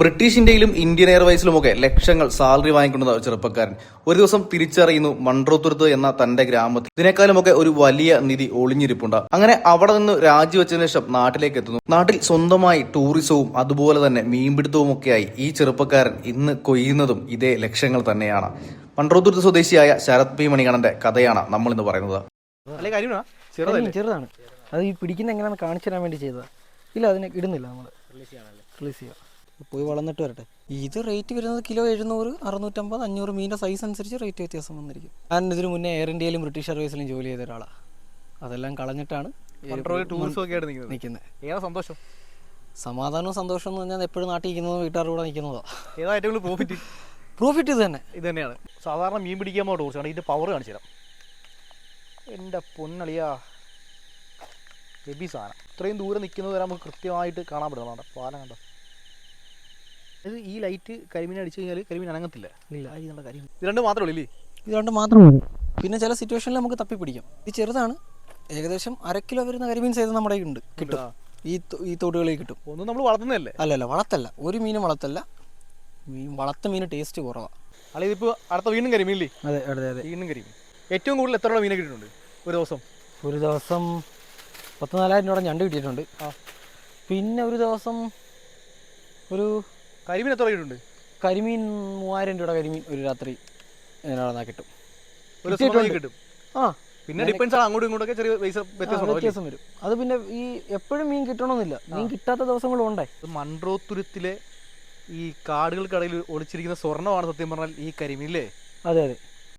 British ഇന്ത്യയിലും Indian എയർവേസിലുമൊക്കെ ലക്ഷങ്ങൾ salary വാങ്ങിക്കൊണ്ട ചെറുപ്പക്കാരൻ. ഒരു ദിവസം തിരിച്ചറിയുന്നു മൺട്രോത്തുരുത്ത് എന്ന തന്റെ ഗ്രാമത്തിൽ. ഇതിനേക്കാളുമൊക്കെ ഒരു വലിയ നിധി ഒളിഞ്ഞിരിപ്പുണ്ട്. അങ്ങനെ അവിടെ നിന്ന് രാജിവെച്ചതിനു ശേഷം നാട്ടിലേക്ക് എത്തുന്നു. നാട്ടിൽ സ്വന്തമായി ടൂറിസവും അതുപോലെ തന്നെ മീൻപിടുത്തവും ഒക്കെയായി ഈ ചെറുപ്പക്കാരൻ ഇന്ന് കൊയ്യുന്നതും ഇതേ ലക്ഷ്യങ്ങൾ തന്നെയാണ്. മൺട്രോത്തുരുത്ത് സ്വദേശിയായ ശരത് പി മണികണന്റെ കഥയാണ് നമ്മൾ ഇന്ന് പറയുന്നത് ചെറുതാണ്. അത് ഈ പിടിക്കുന്ന എങ്ങനെയാണ് കാണിച്ചു തരാൻ വേണ്ടി ചെയ്തതാ? ഇല്ല അതിനെ ഇടുന്നില്ല നമ്മൾ റിലീസ് ചെയ്യാം. പോയി വളർന്നിട്ട് വരട്ടെ. ഇത് റേറ്റ് വരുന്നത് കിലോ എഴുന്നൂറ് അറുന്നൂറ്റമ്പത് അഞ്ഞൂറ് മീനിന്റെ സൈസ് അനുസരിച്ച് റേറ്റ് വ്യത്യാസം വന്നിരിക്കും. ഞാൻ ഇതിനു മുന്നേ എയർ ഇന്ത്യയിലും ബ്രിട്ടീഷ് എയർവേസിലും ജോലി ചെയ്ത ഒരാളാണ് അതെല്ലാം കളഞ്ഞിട്ടാണ് നിൽക്കുന്നത്. സന്തോഷം? സമാധാനവും സന്തോഷവും എന്ന് പറഞ്ഞാൽ എപ്പോഴും നാട്ടിൽ ഇരിക്കുന്നതും വീട്ടുകാരുടെ കൂടെ നിൽക്കുന്നതോ ഏതാ ഏറ്റവും പ്രോഫിറ്റ് പ്രോഫിറ്റ് ഇത് തന്നെ. ഇത് തന്നെയാണ്. സാധാരണ മീൻ പിടിക്കാൻ പോകട്ടെ കുറച്ച് ഇതിന്റെ പവർ കാണിച്ചു തരാം. എന്റെ പൊന്നളിയാ. ഹെബി സാധനം. ഇത്രയും ദൂരെ നിൽക്കുന്നത് വരെ നമുക്ക് കൃത്യമായിട്ട് കാണാൻ പറ്റുന്നതാണ് പാലം കണ്ടോ? ഇത് ഈ ലൈറ്റ് കരിമീൻ അടിച്ചു കഴിഞ്ഞാൽ കരിമീൻ അനങ്ങത്തില്ല. ഇല്ല. നല്ല കാര്യം ഇത് രണ്ട് മാത്രമേ ഉള്ളൂ ഇല്ലേ? ഇത് രണ്ട് മാത്രമേ മതി പിന്നെ ചില സിറ്റുവേഷനിൽ നമുക്ക് തപ്പി പിടിക്കാം ഇത് ചെറുതാണ്. ഏകദേശം അര കിലോ വരുന്ന കരിമീൻ സൈസ് നമ്മുടെ ഉണ്ട്. കിട്ടും. ഈ ഈ തോടുകളിൽ കിട്ടും. ഒന്നും നമ്മൾ വളർത്തുന്നതല്ലേ? അല്ലല്ല വളർത്തല്ല. ഒരു മീനും വളർത്തല്ല. മീൻ വളർത്ത മീൻ ടേസ്റ്റ് കുറവാണ് അല്ല ഇതിപ്പോൾ അടുത്ത വീണ്ടും കരിമീൻ ഇല്ലേ? അതെ അതെ അതെ. വീണ്ടും കരിമീൻ. ഏറ്റവും കൂടുതൽ എത്ര മീനെ കിട്ടിയിട്ടുണ്ട്? ഒരു ദിവസം. ഒരു ദിവസം പത്ത് നാലായിരം രൂപ ഞണ്ട് കിട്ടിയിട്ടുണ്ട്. പിന്നെ ഒരു ദിവസം ഒരു കരിമീൻ എത്ര കിട്ടുണ്ട് കരിമീൻ മൂവായിരം രൂപയുടെ കരിമീൻ ഒരു രാത്രി എന്നാ കിട്ടും. ഒരു ദിവസം കിട്ടിയിട്ടുണ്ട്. കിട്ടും? ആ. പിന്നെ ഡിപ്പെൻസ് ആണ് അങ്ങോട്ടും ഇങ്ങോട്ടൊക്കെ ചെറിയ പൈസ വ്യത്യാസം ഉണ്ടാവും വ്യത്യാസം വരും. അത് പിന്നെ ഈ എപ്പോഴും മീൻ കിട്ടണമെന്നില്ല. മീൻ കിട്ടാത്ത ദിവസങ്ങളും ഉണ്ടേ. ഇത് മൺട്രോത്തുരുത്തിലെ ഈ കാടുകൾക്കിടയിൽ ഒളിച്ചിരിക്കുന്ന സ്വർണമാണ് സത്യം പറഞ്ഞാൽ ഈ കരിമീൻ അല്ലേ അതെ അതെ.